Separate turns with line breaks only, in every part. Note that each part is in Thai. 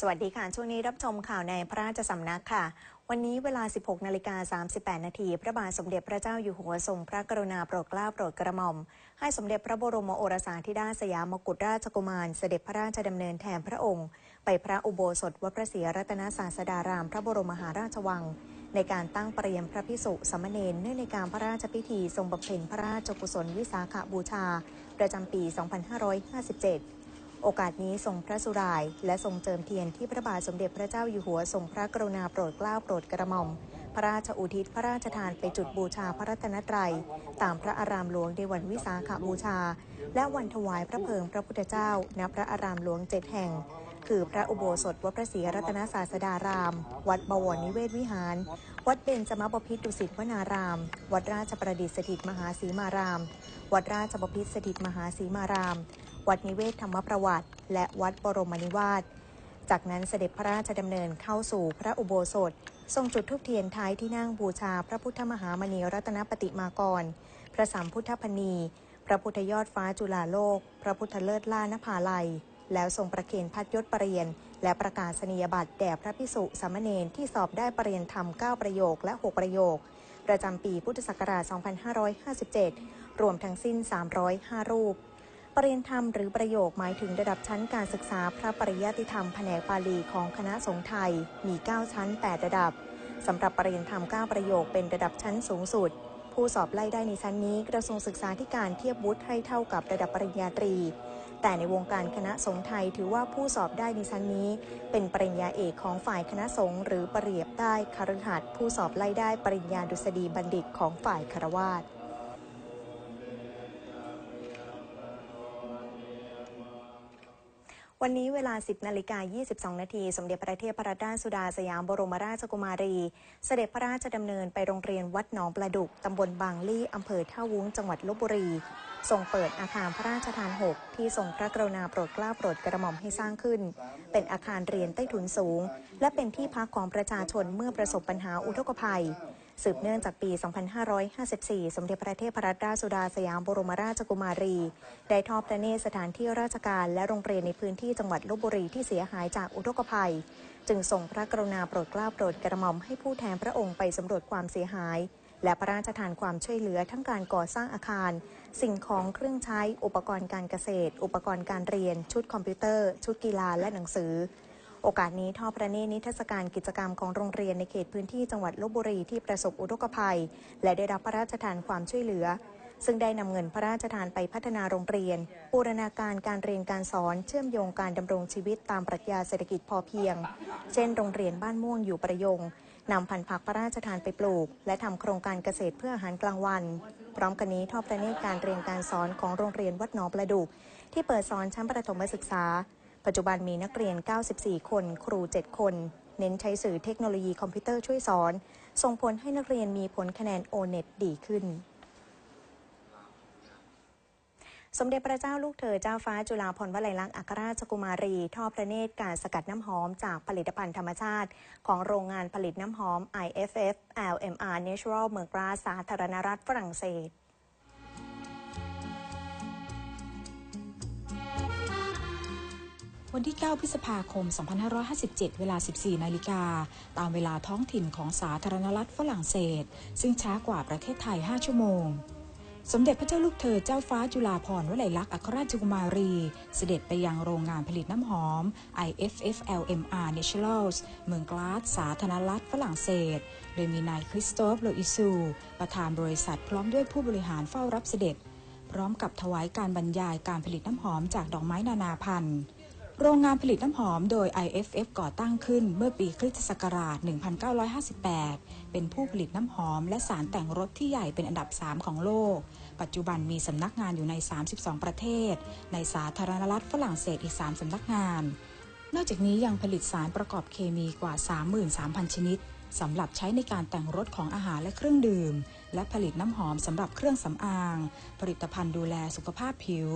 สวัสดีค่ะ ช่วงนี้รับชมข่าวในพระราชสำนักค่ะ วันนี้เวลา 16 นาฬิกา 38 นาที พระบาทสมเด็จพระเจ้าอยู่หัวทรงพระกรุณาโปรดเกล้าโปรดกระหม่อม ให้สมเด็จพระบรมโอรสาธิดาสยามกุฎราชกุมาร เสด็จพระราชดำเนินแทนพระองค์ ไปพระอุโบสถวัดพระศรีรัตนศาสดาราม พระบรมมหาราชวัง ในการตั้งเปรียมพระพิสุสามเณรเนื่องในการพระราชพิธีทรงบำเพ็ญพระราชกุศลวิสาขบูชา ประจำปี 2557 โอกาสนี้ทรงพระสุราย และทรงเจิมเทียนที่พระบาทสมเด็จพระเจ้าอยู่หัวทรงพระกรุณาโปรดเกล้าโปรดกระหม่อม พระราชอุทิศพระราชทานไปจุดบูชาพระรัตนตรัย ตามพระอารามหลวงในวันวิสาขบูชา และวันถวายพระเพลิงพระพุทธเจ้า ณพระอารามหลวงเจ็ดแห่งคือพระอุโบสถวัดพระศรีรัตนศาสดาราม วัดบวรนิเวศวิหาร วัดเบญจมบพิตรดุสิตวนาราม วัดราชประดิษฐ์สถิตมหาสีมาราม วัดราชบพิตรสถิตมหาสีมาราม วัดนิเวศธรรมประวัติ และวัดบรมนิวาส จากนั้นเสด็จพระราชดำเนินเข้าสู่พระอุโบสถ ทรงจุดธูปเทียนท้ายที่นั่งบูชาพระพุทธมหามณีรัตนปฏิมากร พระสามพุทธพณีพระพุทธยอดฟ้าจุฬาโลก พระพุทธเลิศล่านภาลัย แล้วทรงประเคนพัดยศประเรียนและประกาศนียบัตรแด่พระพิสุสามเณรที่สอบได้ประเรียนธรรม 9 ประโยคและ 6 ประโยค ประจำปีพุทธศักราช 2557 รวมทั้งสิ้น 305 รูป ปรริญธรรมหรือประโยคหมายถึงระดับชั้นการศึกษาพระปริยัติธรรมแผนกปาลีของคณะสงฆ์ไทย มี 9 ชั้น 8 ระดับ สำหรับปรริญธรรม 9 ประโยคเป็นระดับชั้นสูงสุด ผู้สอบไล่ได้ในชั้นนี้กระทรวงศึกษาธิการเทียบวุฒิให้เท่ากับระดับปริญญาตรี แต่ในวงการคณะสงฆ์ไทยถือว่าผู้สอบได้ในชั้นนี้ เป็นปริญญาเอกของฝ่ายคณะสงฆ์หรือปรเรียบได้คฤหัสผู้สอบไล่ได้ปริญญาดุษฎีบัณฑิตของฝ่ายคารวาส วันนี้เวลา 10นาฬิกา22 นาที สมเด็จพระเทพรัตนราชสุดาสยามบรมราชกุมารี เสด็จพระราชดำเนินไปโรงเรียนวัดหนองประดุก ตำบลบางลี่ อำเภอท่าวุ้ง จังหวัดลบบุรี ทรงเปิดอาคารพระราชทาน 6 ที่ทรงพระกรุณาโปรดเกล้าโปรดกระหม่อมให้สร้างขึ้น เป็นอาคารเรียนใต้ถุนสูง และเป็นที่พักของประชาชนเมื่อประสบปัญหาอุทกภัย สืบเนื่องจากปี 2554 สมเด็จพระเทพรัตนราชสุดาสยามบรมราชกุมารี ได้ทอดพระเนตรสถานที่ราชการและโรงเรียนในพื้นที่จังหวัดลบบุรีที่เสียหายจากอุทกภัย จึงส่งพระกรุณาโปรดเกล้าโปรดกระหม่อมให้ผู้แทนพระองค์ไปสำรวจความเสียหาย และพระราชทานความช่วยเหลือทั้งการก่อสร้างอาคาร สิ่งของเครื่องใช้ อุปกรณ์การเกษตร อุปกรณ์การเรียน ชุดคอมพิวเตอร์ ชุดกีฬาและหนังสือ โอกาสนี้ทอดพระเนตรนิทรรศการกิจกรรมของโรงเรียนในเขตพื้นที่จังหวัดลบบุรีที่ประสบอุทกภัย และได้รับพระราชทานความช่วยเหลือ ซึ่งได้นำเงินพระราชทานไปพัฒนาโรงเรียนบูรณาการการเรียนการสอนเชื่อมโยงการดำรงชีวิตตามปรัชญาเศรษฐกิจพอเพียง เช่น โรงเรียนบ้านม่วงอยู่ประยงนำพันธุ์ผักพระราชทานไปปลูก และทำโครงการเกษตรเพื่ออาหารกลางวัน พร้อมกันนี้ทอดพระเนตรการเรียนการสอนของโรงเรียนวัดหนองประดุกที่เปิดสอนชั้นประถมศึกษา ปัจจุบันมีนักเรียน 94 คน ครู 7 คน เน้นใช้สื่อเทคโนโลยีคอมพิวเตอร์ช่วยสอน ส่งผลให้นักเรียนมีผลคะแนนโอเน็ตดีขึ้นสมเด็จพระเจ้าลูกเธอเจ้าฟ้าจุฬาภรณ์วลัยลักษณ์อัครราชกุมารีทอดพระเนตรการสกัดน้ำหอมจากผลิตภัณฑ์ธรรมชาติ ของโรงงานผลิตน้ำหอม IFF LMR Natural เมืองกราสาธารณรัฐฝรั่งเศส
วันที่ 9 พฤษภาคม 2557 เวลา 14 นาฬิกา ตามเวลาท้องถิ่นของสาธารณรัฐฝรั่งเศส ซึ่งช้ากว่าประเทศไทย 5 ชั่วโมง สมเด็จพระเจ้าลูกเธอเจ้าฟ้าจุฬาภรณ์วลัยลักษณ์อัครราชกุมารี เสด็จไปยังโรงงานผลิตน้ำหอม IFF LMR Naturals เมืองกลาสสาธารณรัฐฝรั่งเศส โดยมีนายคริสโตฟโลอิซู ประธานบริษัทพร้อมด้วยผู้บริหารเฝ้ารับเสด็จ พร้อมกับถวายการบรรยายการผลิตน้ำหอมจากดอกไม้นานาพันธุ์ โรงงานผลิตน้ำหอมโดย IFF ก่อตั้งขึ้นเมื่อปีคริสตศักราช 1958 เป็นผู้ผลิตน้ำหอมและสารแต่งรถที่ใหญ่เป็นอันดับ 3 ของโลก ปัจจุบันมีสำนักงานอยู่ใน 32 ประเทศ ในสาธารณรัฐฝรั่งเศสอีก 3 สำนักงาน นอกจากนี้ยังผลิตสารประกอบเคมีกว่า 33,000 ชนิดสำหรับใช้ในการแต่งรถของอาหารและเครื่องดื่ม และผลิตน้ำหอมสำหรับเครื่องสำอาง ผลิตภัณฑ์ดูแลสุขภาพผิว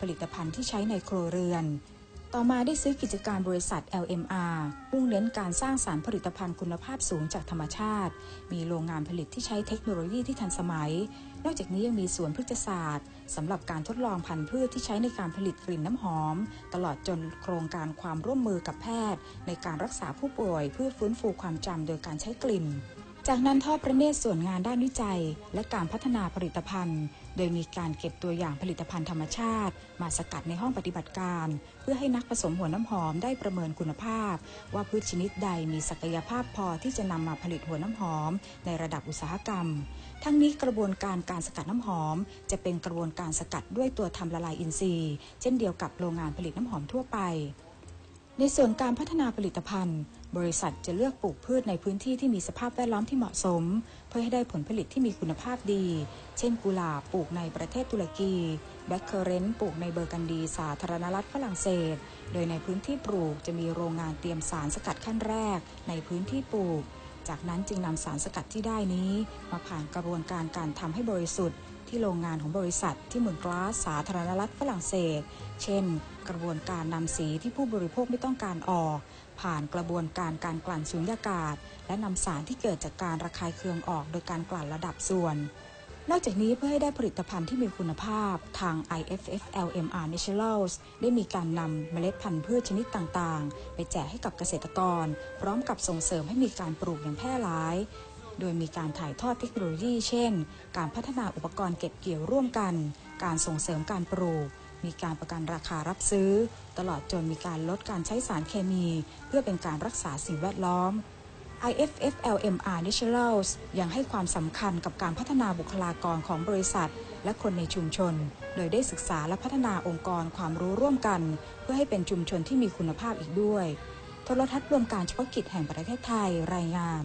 ผลิตภัณฑ์ที่ใช้ในครัวเรือน ต่อมาได้ซื้อกิจการบริษัท LMR มุ่งเน้นการสร้างสารผลิตภัณฑ์คุณภาพสูงจากธรรมชาติ มีโรงงานผลิตที่ใช้เทคโนโลยีที่ทันสมัย นอกจากนี้ยังมีสวนพฤกษศาสตร์สำหรับการทดลองพันธุ์พืชที่ใช้ในการผลิตกลิ่นน้ำหอม ตลอดจนโครงการความร่วมมือกับแพทย์ ในการรักษาผู้ป่วยเพื่อฟื้นฟูความจำโดยการใช้กลิ่น จากนั้นทอดพระเนตรส่วนงานด้านวิจัย และการพัฒนาผลิตภัณฑ์ โดยมีการเก็บตัวอย่างผลิตภัณฑ์ธรรมชาติ มาสกัดในห้องปฏิบัติการ เพื่อให้นักผสมหัวน้ำหอมได้ประเมินคุณภาพ ว่าพืชชนิดใดมีศักยภาพพอที่จะนำมาผลิตหัวน้ำหอม ในระดับอุตสาหกรรม ทั้งนี้กระบวนการการสกัดน้ำหอม จะเป็นกระบวนการสกัดด้วยตัวทำละลายอินทรีย์ เช่นเดียวกับโรงงานผลิตน้ำหอมทั่วไปในส่วนการพัฒนาผลิตภัณฑ์ บริษัทจะเลือกปลูกพืชในพื้นที่ที่มีสภาพแวดล้อมที่เหมาะสม เพื่อให้ได้ผลผลิตที่มีคุณภาพดี เช่นกุหลาบปลูกในประเทศตุรกีแบล็คเคอร์เรนต์ปลูกในเบอร์กันดีสาธารณรัฐฝรั่งเศส โดยในพื้นที่ปลูกจะมีโรงงานเตรียมสารสกัดขั้นแรก ในพื้นที่ปลูก จากนั้นจึงนำสารสกัดที่ได้นี้ มาผ่านกระบวนการการทำให้บริสุทธิ์ที่โรงงานของบริษัทที่เมืองกลาสสาธารณรัฐฝรั่งเศส เช่น กระบวนการนำสีที่ผู้บริโภคไม่ต้องการออก ผ่านกระบวนการการกลั่นสุญญากาศ และนำสารที่เกิดจากการระคายเคืองออกโดยการกลั่นระดับส่วน นอกจากนี้เพื่อให้ได้ผลิตภัณฑ์ที่มีคุณภาพ ทาง IFF LMR Naturals ได้มีการนำเมล็ดพันธุ์พืชชนิดต่างๆ ไปแจกให้กับเกษตรกร พร้อมกับส่งเสริมให้มีการปลูกอย่างแพร่หลายโดยมีการถ่ายทอดเทคโนโลยี เช่น การพัฒนาอุปกรณ์เก็บเกี่ยวร่วมกัน การส่งเสริมการปลูก มีการประกันราคารับซื้อ ตลอดจนมีการลดการใช้สารเคมี เพื่อเป็นการรักษาสิ่งแวดล้อม IFF LMR Naturals ยังให้ความสำคัญกับการพัฒนาบุคลากรของบริษัท และคนในชุมชน โดยได้ศึกษาและพัฒนาองค์กรความรู้ร่วมกัน เพื่อให้เป็นชุมชนที่มีคุณภาพอีกด้วย โทรทัศน์รวมการเฉพาะกิจแห่งประเทศไทยรายงาน